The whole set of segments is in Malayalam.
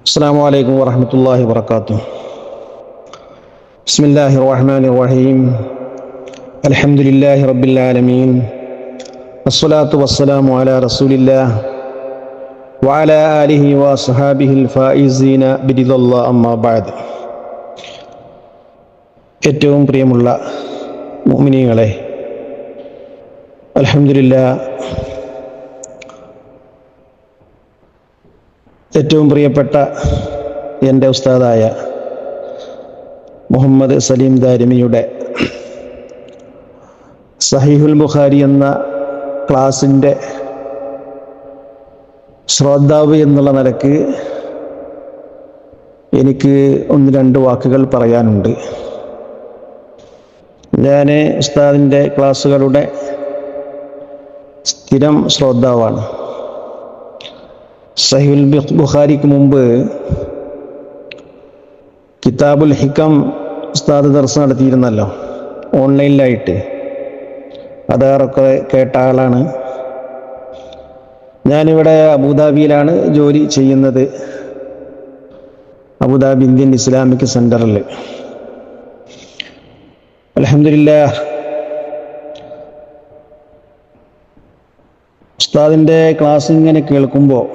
السلام عليكم ورحمة الله وبركاته بسم الله الرحمن الرحيم الحمد لله رب العالمين الصلاة والسلام على رسول الله وعلى آله وصحابه الفائزين برضا الله أما بعد ഏറ്റവും പ്രിയമുള്ള മുഅ്മിനീങ്ങളെ അൽഹംദുലില്ലാ ഏറ്റവും പ്രിയപ്പെട്ട എന്റെ ഉസ്താദായ മുഹമ്മദ് സലീം ദാരിമിയുടെ സഹീഹുൽ ബുഖാരി എന്ന ക്ലാസിന്റെ ശ്രോതാവ് എന്നുള്ള നിലയ്ക്ക് എനിക്ക് ഒന്ന് രണ്ട് വാക്കുകൾ പറയാനുണ്ട്. ഞാൻ ഉസ്താദിന്റെ ക്ലാസ്സുകളുടെ സ്ഥിരം ശ്രോതാവാണ്. സഹിൽ ബുഖാരിക്ക് മുമ്പ് കിതാബുൽ ഹിക്കം ഉസ്താദ് ദർസ് നടത്തിയിരുന്നല്ലോ. ഓൺലൈനിലായിട്ട് അതാറൊക്കെ കേട്ട ആളാണ്. ഞാനിവിടെ അബുദാബിയിലാണ് ജോലി ചെയ്യുന്നത്. അബുദാബി ഇന്ത്യൻ ഇസ്ലാമിക് സെന്ററിൽ അലഹമില്ല ഉസ്താദിന്റെ ക്ലാസ് ഇങ്ങനെ കേൾക്കുമ്പോൾ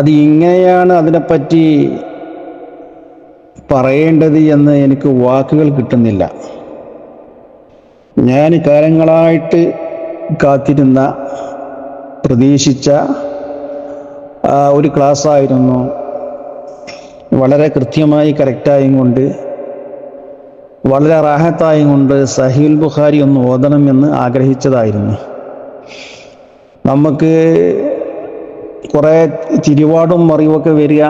അത് ഇങ്ങനെയാണ് അതിനെപ്പറ്റി പറയേണ്ടത് എന്ന് എനിക്ക് വാക്കുകൾ കിട്ടുന്നില്ല. ഞാൻ കാലങ്ങളായിട്ട് കാത്തിരുന്ന പ്രതീക്ഷിച്ച ഒരു ക്ലാസ്സായിരുന്നു. വളരെ കൃത്യമായി കറക്റ്റായും കൊണ്ട് വളരെ റാഹത്തായും കൊണ്ട് സഹീൽ ബുഖാരി ഒന്ന് ഓതണമെന്ന് ആഗ്രഹിച്ചതായിരുന്നു. നമുക്ക് കുറേ തിരിവാടും മറിവൊക്കെ വരിക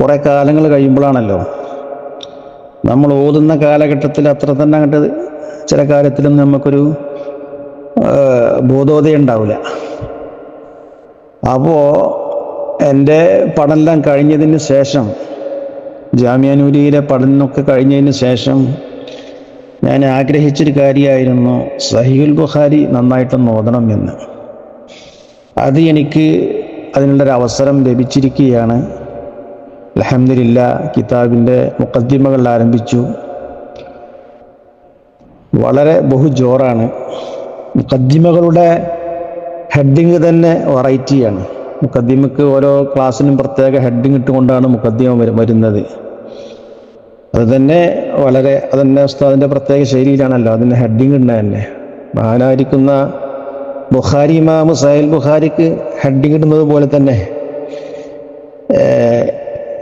കുറേ കാലങ്ങൾ കഴിയുമ്പോഴാണല്ലോ. നമ്മൾ ഓതുന്ന കാലഘട്ടത്തിൽ അത്ര തന്നെ അങ്ങോട്ട് ചില കാര്യത്തിലും നമുക്കൊരു ബോധോദയം ഉണ്ടാവില്ല. അപ്പോൾ എന്റെ പഠനം കഴിഞ്ഞതിന് ശേഷം ജാമ്യാനൂരിയിലെ പഠനമൊക്കെ കഴിഞ്ഞതിന് ശേഷം ഞാൻ ആഗ്രഹിച്ചൊരു കാര്യമായിരുന്നു സഹീൽ ബുഖാരി നന്നായിട്ടൊന്ന് ഓതണം എന്ന് അത് എനിക്ക് അതിനുള്ളൊരു അവസരം ലഭിച്ചിരിക്കുകയാണ്. അലഹമില്ല കിതാബിന്റെ മുക്കദ്ദിമകൾ ആരംഭിച്ചു. വളരെ ബഹുജോറാണ് മുക്കദ്ദിമകളുടെ ഹെഡിങ് തന്നെ വെറൈറ്റിയാണ് മുക്കദ്ദിമക്ക് ഓരോ ക്ലാസ്സിനും പ്രത്യേക ഹെഡിങ് ഇട്ടുകൊണ്ടാണ് മുക്കദ്ദിമ വരു- വരുന്നത്. അത് തന്നെ വളരെ അതന്നെ ഉസ്താദിന്റെ പ്രത്യേക ശൈലിയിലാണല്ലോ. അതിന്റെ ഹെഡിങ് ഉണ്ട് തന്നെ. മഹാനായിരിക്കുന്ന ബുഖാരി ഇമാമ് സഹൽ ബുഖാരിക്ക് ഹെഡിങ് ഇടുന്നത് പോലെ തന്നെ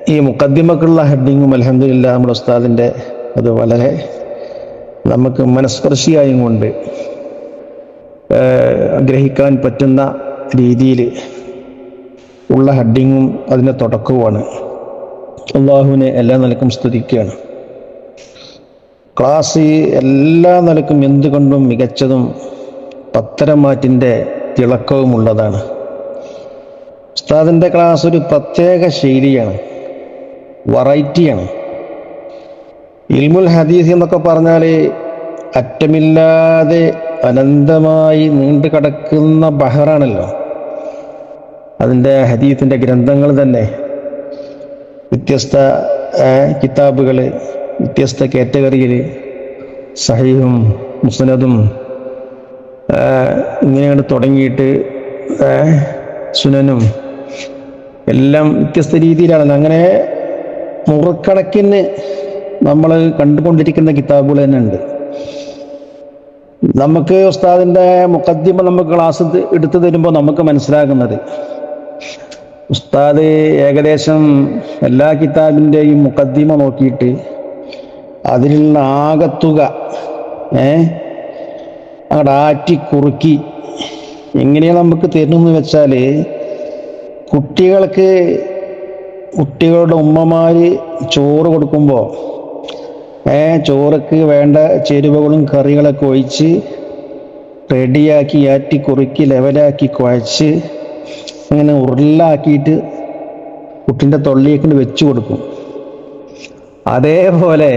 ഈ മുക്കദ്ദിമക്കുള്ള ഹെഡിങ്ങും അലഹമില്ല നമ്മുടെ ഉസ്താദിന്റെ അത് വളരെ നമുക്ക് മനസ്പർശിയായും കൊണ്ട് ഗ്രഹിക്കാൻ പറ്റുന്ന രീതിയിൽ ഉള്ള ഹെഡിങ്ങും അതിനെ തുടക്കവുമാണ്. അള്ളാഹുവിനെ എല്ലാ നിലക്കും സ്തുതിക്കുകയാണ്. ക്ലാസ് എല്ലാ നിലക്കും എന്തുകൊണ്ടും മികച്ചതും പത്തരമാറ്റിന്റെ തിളക്കവുമുള്ളതാണ്. ഉസ്താദിന്റെ ക്ലാസ് ഒരു പ്രത്യേക ശൈലിയാണ് വെറൈറ്റിയാണ് ഇൽമുൽ ഹദീസ് എന്നൊക്കെ പറഞ്ഞാൽ അറ്റമില്ലാതെ അനന്തമായി നീണ്ടു കിടക്കുന്ന ബഹറാണല്ലോ. അതിന്റെ ഹദീസിന്റെ ഗ്രന്ഥങ്ങൾ തന്നെ വ്യത്യസ്ത കിതാബുകൾ വ്യത്യസ്ത കാറ്റഗറിയിൽ സഹീഹും മുസ്നദും ഇങ്ങനെയാണ് തുടങ്ങിയിട്ട് സുനനും എല്ലാം വ്യത്യസ്ത രീതിയിലാണ്. അങ്ങനെ നൂറുകണക്കിന് നമ്മൾ കണ്ടുകൊണ്ടിരിക്കുന്ന കിതാബുകൾ തന്നെ ഉണ്ട് നമുക്ക് ഉസ്താദിന്റെ മുഖദ്യമ നമുക്ക് ക്ലാസ് എടുത്തു തരുമ്പോൾ നമുക്ക് മനസ്സിലാകുന്നത്. ഉസ്താദ് ഏകദേശം എല്ലാ കിതാബിന്റെയും മുഖദ്യമ നോക്കിയിട്ട് അതിലുള്ള ആകത്തുക ഏ അങ്ങോട്ട് ആറ്റി കുറുക്കി. എങ്ങനെയാണ് നമുക്ക് തരുന്നതെന്ന് വെച്ചാൽ കുട്ടികൾക്ക് കുട്ടികളുടെ ഉമ്മമാർ ചോറ് കൊടുക്കുമ്പോൾ ഏ ചോറക്ക് വേണ്ട ചേരുവകളും കറികളൊക്കെ ഒഴിച്ച് റെഡിയാക്കി ആറ്റി കുറുക്കി ലെവലാക്കി കുഴച്ച് അങ്ങനെ ഉരുളാക്കിയിട്ട് കുട്ടിന്റെ തൊള്ളിയേക്കൊണ്ട് വെച്ച് കൊടുക്കും. അതേപോലെ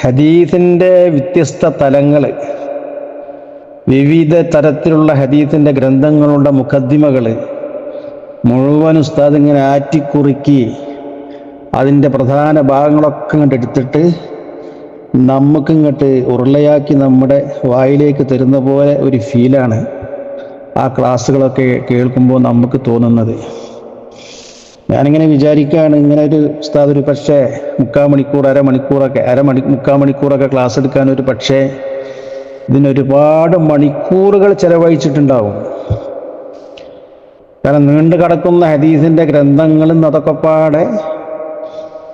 ഹദീസിന്റെ വ്യത്യസ്ത തലങ്ങൾ വിവിധ തരത്തിലുള്ള ഹദീത്തിന്റെ ഗ്രന്ഥങ്ങളുടെ മുഖദ്ദിമകൾ മുഴുവൻ ഉസ്താദ് ഇങ്ങനെ ആറ്റിക്കുറുക്കി അതിന്റെ പ്രധാന ഭാഗങ്ങളൊക്കെ ഇങ്ങോട്ട് എടുത്തിട്ട് നമുക്ക് ഇങ്ങോട്ട് ഉരുളയാക്കി നമ്മുടെ വായിലേക്ക് തരുന്ന പോലെ ഒരു ഫീലാണ് ആ ക്ലാസ്സുകളൊക്കെ കേൾക്കുമ്പോൾ നമുക്ക് തോന്നുന്നത്. ഞാനിങ്ങനെ വിചാരിക്കുകയാണ് ഇങ്ങനെ ഒരു ഉസ്താദ് ഒരു പക്ഷേ മുക്കാൽ മണിക്കൂർ അരമണിക്കൂറൊക്കെ അരമണി മുക്കാൽ മണിക്കൂറൊക്കെ ക്ലാസ് എടുക്കാൻ ഒരു പക്ഷേ ഇതിനൊരുപാട് മണിക്കൂറുകൾ ചെലവഴിച്ചിട്ടുണ്ടാവും. കാരണം നീണ്ടു കിടക്കുന്ന ഹദീസിന്റെ ഗ്രന്ഥങ്ങളും അതൊക്കെ പാടെ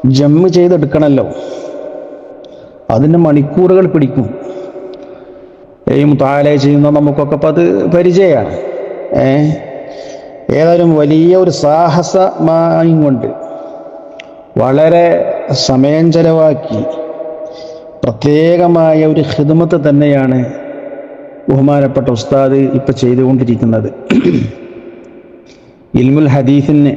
ജമ്മ് ചെയ്തെടുക്കണമല്ലോ അതിന് മണിക്കൂറുകൾ പിടിക്കും. ഈ മുത്താലെ ചെയ്യുന്ന നമുക്കൊക്കെ അത് പരിചയമാണ്. ഏ? ഏതായാലും വലിയ ഒരു സാഹസമായും കൊണ്ട് വളരെ സമയം ചെലവാക്കി പ്രത്യേകമായ ഒരു ഹിദ്മത്ത് തന്നെയാണ് ബഹുമാനപ്പെട്ട ഉസ്താദ് ഇപ്പം ചെയ്തുകൊണ്ടിരിക്കുന്നത്. ഇൽമുൽ ഹദീസിന്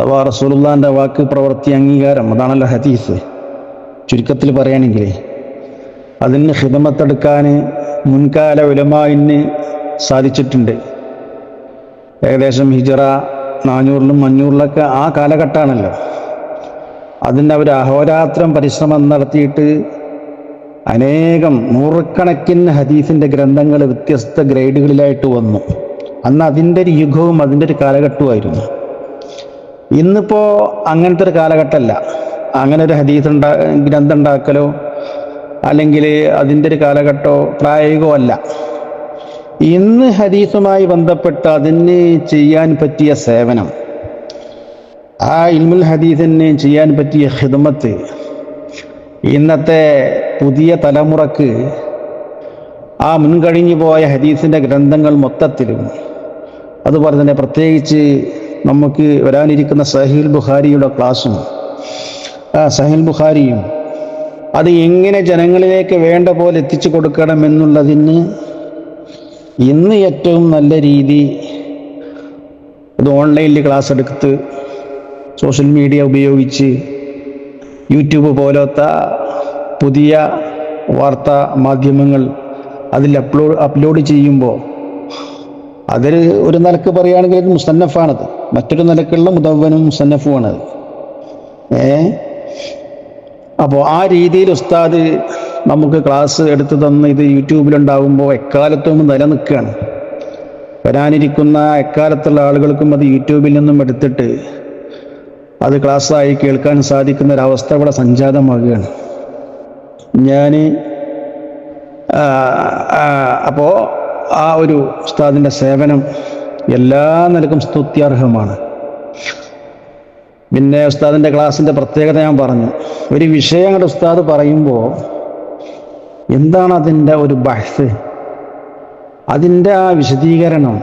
അഥവാ റസൂലുള്ളാന്റെ വാക്ക് പ്രവൃത്തി അംഗീകാരം അതാണല്ലോ ഹദീസ്. ചുരുക്കത്തിൽ പറയുകയാണെങ്കിൽ അതിന് ഹിതമത്തെടുക്കാൻ മുൻകാല ഉലമായിന് സാധിച്ചിട്ടുണ്ട്. ഏകദേശം ഹിജറ നാനൂറിലും അഞ്ഞൂറിലൊക്കെ ആ കാലഘട്ടമാണല്ലോ. അതിന് അവർ അഹോരാത്രം പരിശ്രമം നടത്തിയിട്ട് അനേകം നൂറുകണക്കിന് ഹദീസിന്റെ ഗ്രന്ഥങ്ങൾ വ്യത്യസ്ത ഗ്രേഡുകളിലായിട്ട് വന്നു. അന്ന് അതിന്റെ ഒരു യുഗവും അതിന്റെ ഒരു കാലഘട്ടവുമായിരുന്നു. ഇന്നിപ്പോൾ അങ്ങനത്തെ ഒരു കാലഘട്ടമല്ല. അങ്ങനെ ഒരു ഹദീസ് ഉണ്ടാ ഗ്രന്ഥം ഉണ്ടാക്കലോ അല്ലെങ്കിൽ അതിന്റെ ഒരു കാലഘട്ടമോ പ്രായോഗികമല്ല ഇന്ന് ഹദീസുമായി ബന്ധപ്പെട്ട് അതിന് ചെയ്യാൻ പറ്റിയ സേവനം ആ ഇൽമുൽ ഹദീസിന് ചെയ്യാൻ പറ്റിയ ഹിദ്മത്ത് ഇന്നത്തെ പുതിയ തലമുറയ്ക്ക് ആ മുൻകഴിഞ്ഞു പോയ ഹദീസിന്റെ ഗ്രന്ഥങ്ങൾ മൊത്തത്തിലും അതുപോലെ തന്നെ പ്രത്യേകിച്ച് നമുക്ക് വരാനിരിക്കുന്ന സഹീൽ ബുഖാരിയുടെ ക്ലാസ്സും ആ സഹീൽ ബുഖാരിയും അത് എങ്ങനെ ജനങ്ങളിലേക്ക് വേണ്ട പോലെ എത്തിച്ചു കൊടുക്കണം എന്നുള്ളതിന് ഇന്ന് ഏറ്റവും നല്ല രീതി ഇത് ഓൺലൈനിൽ ക്ലാസ് എടുത്ത് സോഷ്യൽ മീഡിയ ഉപയോഗിച്ച് യൂട്യൂബ് പോലത്തെ പുതിയ വാർത്താ മാധ്യമങ്ങൾ അതിൽ അപ്ലോഡ് അപ്ലോഡ് ചെയ്യുമ്പോൾ അതിൽ ഒരു നിലയ്ക്ക് പറയുകയാണെങ്കിൽ ഒരു മുസന്നഫാണത്. മറ്റൊരു നിലക്കുള്ള മുതവനും മുസന്നഫുമാണത് ഏ? അപ്പോൾ ആ രീതിയിൽ ഉസ്താദ് നമുക്ക് ക്ലാസ് എടുത്തു തന്ന് ഇത് യൂട്യൂബിലുണ്ടാകുമ്പോൾ എക്കാലത്തും നിലനിൽക്കുകയാണ്. വരാനിരിക്കുന്ന എക്കാലത്തുള്ള ആളുകൾക്കും അത് യൂട്യൂബിൽ നിന്നും എടുത്തിട്ട് അത് ക്ലാസ്സായി കേൾക്കാൻ സാധിക്കുന്ന ഒരവസ്ഥ ഇവിടെ സംജാതമാകുകയാണ്. ഞാൻ അപ്പോൾ ആ ഒരു ഉസ്താദിന്റെ സേവനം എല്ലാ നിലക്കും സ്തുത്യർഹമാണ്. പിന്നെ ഉസ്താദിന്റെ ക്ലാസ്സിന്റെ പ്രത്യേകത ഞാൻ പറഞ്ഞു. ഒരു വിഷയം അങ്ങോട്ട് ഉസ്താദ് പറയുമ്പോൾ എന്താണ് അതിന്റെ ഒരു ബഹസ്? അതിന്റെ ആ വിശദീകരണം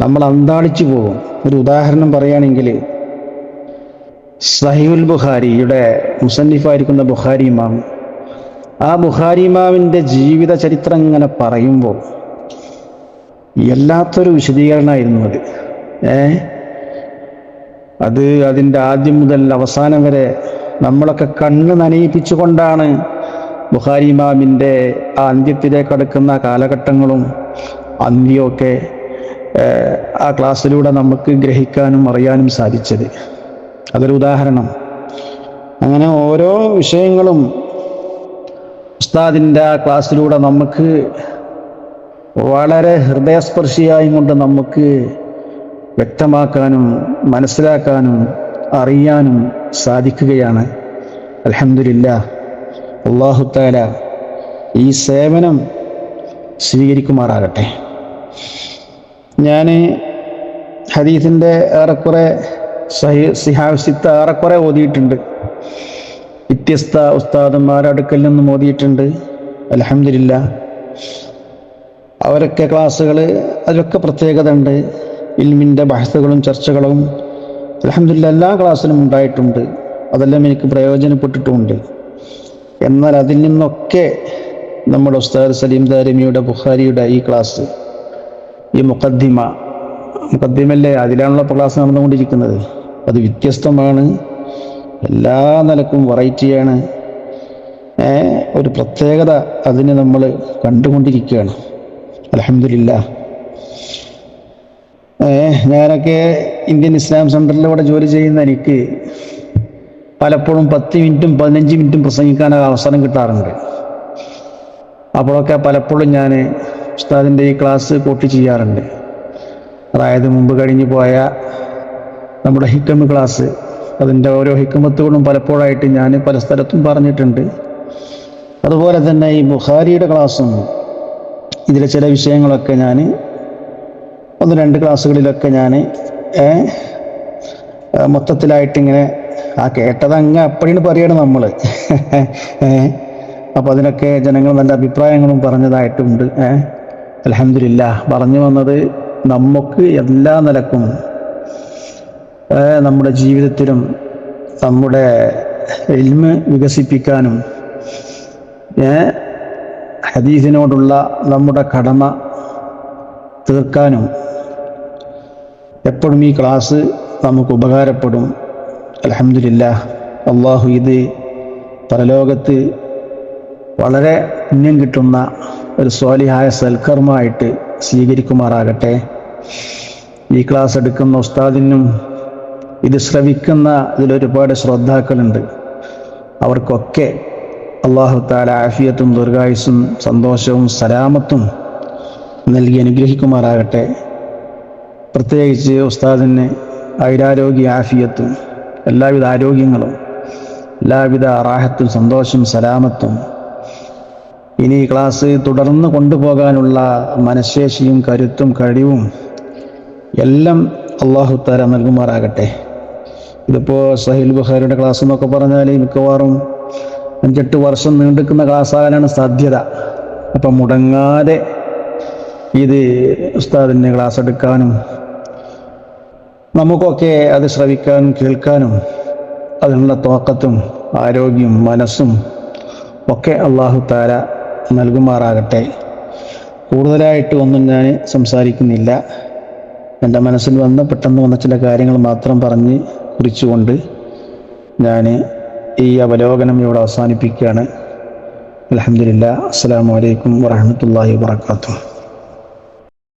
നമ്മൾ അന്താളിച്ചു പോകും. ഒരു ഉദാഹരണം പറയുകയാണെങ്കിൽ സഹീൽ ബുഖാരിയുടെ മുസന്നിഫായിരിക്കുന്ന ബുഖാരി ഇമാം. ആ ബുഖാരി ഇമാമിന്റെ ജീവിത ചരിത്രം ഇങ്ങനെ പറയുമ്പോൾ എല്ലാത്തൊരു വിശദീകരണമായിരുന്നു അത്. ഏ? അത് അതിന്റെ ആദ്യം മുതൽ അവസാനം വരെ നമ്മളൊക്കെ കണ്ണ് നനയിപ്പിച്ചുകൊണ്ടാണ് ബുഖാരി ഇമാമിന്റെ ആ അന്ത്യത്തിലേക്ക് അടുക്കുന്ന കാലഘട്ടങ്ങളും അന്ത്യമൊക്കെ ആ ക്ലാസ്സിലൂടെ നമുക്ക് ഗ്രഹിക്കാനും അറിയാനും സാധിച്ചത്. അതൊരു ഉദാഹരണം. അങ്ങനെ ഓരോ വിഷയങ്ങളും ഉസ്താദിന്റെ ആ ക്ലാസ്സിലൂടെ നമുക്ക് വളരെ ഹൃദയസ്പർശിയായും കൊണ്ട് നമുക്ക് വ്യക്തമാക്കാനും മനസ്സിലാക്കാനും അറിയാനും സാധിക്കുകയാണ്. അലഹമില്ല അള്ളാഹുത്താല ഈ സേവനം സ്വീകരിക്കുമാറാകട്ടെ. ഞാൻ ഹദീസിന്റെ ഏറെക്കുറെ സഹി സിഹാസിത്ത ഏറെക്കുറെ ഓതിയിട്ടുണ്ട്. വ്യത്യസ്ത ഉസ്താദന്മാരുടെ അടുക്കൽ നിന്നും ഓതിയിട്ടുണ്ട്. അലഹമില്ല അവരൊക്കെ ക്ലാസ്സുകൾ അതിലൊക്കെ പ്രത്യേകത ഉണ്ട്. ഇൽമിന്റെ ബഹസുകളും ചർച്ചകളും. അലഹമില്ല എല്ലാ ക്ലാസ്സിലും ഉണ്ടായിട്ടുണ്ട്. അതെല്ലാം എനിക്ക് പ്രയോജനപ്പെട്ടിട്ടുമുണ്ട് എന്നാൽ അതിൽ നിന്നൊക്കെ നമ്മുടെ ഉസ്താദ് സലീം ദാരിമിയുടെ ബുഖാരിയുടെ ഈ ക്ലാസ് ഈ മുഖദ്ദിമ മുഖദ്ദിമല്ലേ? അതിലാണല്ലോ ഇപ്പോൾ ക്ലാസ് നടന്നുകൊണ്ടിരിക്കുന്നത്. അത് വ്യത്യസ്തമാണ്. എല്ലാ നിലക്കും വെറൈറ്റിയാണ് ഒരു പ്രത്യേകത അതിന് നമ്മൾ കണ്ടുകൊണ്ടിരിക്കുകയാണ്. അലഹമില്ല ഞാനൊക്കെ ഇന്ത്യൻ ഇസ്ലാം സെന്ററിൽ ഇവിടെ ജോലി ചെയ്യുന്ന എനിക്ക് പലപ്പോഴും പത്ത് മിനിറ്റും പതിനഞ്ച് മിനിറ്റും പ്രസംഗിക്കാൻ അവസരം കിട്ടാറുണ്ട്. അപ്പോഴൊക്കെ പലപ്പോഴും ഞാൻ ഉസ്താദിന്റെ ഈ ക്ലാസ് കോട്ടി ചെയ്യാറുണ്ട്. അതായത് മുമ്പ് കഴിഞ്ഞു പോയ നമ്മുടെ ഹിക്കമ് ക്ലാസ് അതിന്റെ ഓരോ ഹിക്കമത്തുകളും പലപ്പോഴായിട്ട് ഞാൻ പല സ്ഥലത്തും പറഞ്ഞിട്ടുണ്ട്. അതുപോലെ തന്നെ ഈ ബുഖാരിയുടെ ക്ലാസ്സും ഇതിലെ ചില വിഷയങ്ങളൊക്കെ ഞാൻ ഒന്ന് രണ്ട് ക്ലാസ്സുകളിലൊക്കെ ഞാൻ മൊത്തത്തിലായിട്ട് ഇങ്ങനെ ആ കേട്ടത് അങ്ങ് അപ്പടിയാണ് പറയണം നമ്മൾ അപ്പോൾ അതിനൊക്കെ ജനങ്ങൾ നല്ല അഭിപ്രായങ്ങളും പറഞ്ഞതായിട്ടുണ്ട്. അലഹമില്ല പറഞ്ഞു വന്നത് നമുക്ക് എല്ലാ നിലക്കും നമ്മുടെ ജീവിതത്തിലും നമ്മുടെ എൽമ് വികസിപ്പിക്കാനും ഹദീസിനോടുള്ള നമ്മുടെ കടമ തീർക്കാനും എപ്പോഴും ഈ ക്ലാസ് നമുക്ക് ഉപകാരപ്പെടും. അലഹമില്ല അള്ളാഹു ഇത് പരലോകത്ത് വളരെ പുണ്യം കിട്ടുന്ന ഒരു സ്വാലിഹായ സൽക്കർമ്മമായിട്ട് സ്വീകരിക്കുമാറാകട്ടെ. ഈ ക്ലാസ് എടുക്കുന്ന ഉസ്താദിനും ഇത് ശ്രവിക്കുന്ന ഇതിലൊരുപാട് ശ്രദ്ധാക്കളുണ്ട് അവർക്കൊക്കെ അള്ളാഹു താല ആഫിയത്തും ദീർഘായുസും സന്തോഷവും സലാമത്തും നൽകി അനുഗ്രഹിക്കുമാറാകട്ടെ. പ്രത്യേകിച്ച് ഉസ്താദിന് ഐരാരോഗ്യ ആഫിയത്തും എല്ലാവിധ ആരോഗ്യങ്ങളും എല്ലാവിധ റാഹത്തും സന്തോഷം സലാമത്തും ഇനി ക്ലാസ് തുടർന്ന് കൊണ്ടുപോകാനുള്ള മനഃശേഷിയും കരുത്തും കഴിവും എല്ലാം അള്ളാഹു താര നൽകുമാറാകട്ടെ. ഇതിപ്പോൾ സഹീൽ ബുഖാരിയുടെ ക്ലാസ് എന്നൊക്കെ പറഞ്ഞാൽ മിക്കവാറും അഞ്ചെട്ട് വർഷം നീണ്ടുക്കുന്ന ക്ലാസ് ആകാനാണ് സാധ്യത. അപ്പം മുടങ്ങാതെ ഇത് ഉസ്താദിന് ക്ലാസ് എടുക്കാനും നമുക്കൊക്കെ അത് ശ്രവിക്കാനും കേൾക്കാനും അതിനുള്ള തോക്കത്തും ആരോഗ്യം മനസ്സും ഒക്കെ അള്ളാഹു താര നൽകുമാറാകട്ടെ. കൂടുതലായിട്ട് ഒന്നും ഞാൻ സംസാരിക്കുന്നില്ല. എന്റെ മനസ്സിൽ വന്ന് പെട്ടെന്ന് വന്ന ചില കാര്യങ്ങൾ മാത്രം പറഞ്ഞ് കുറിച്ചുകൊണ്ട് ഞാൻ ഈ അവലോകനം ഇവിടെ അവസാനിപ്പിക്കുകയാണ്. അലഹമില്ല അസ്സാം വലൈക്കും വാഹമത്തല്ലാ വാത്തു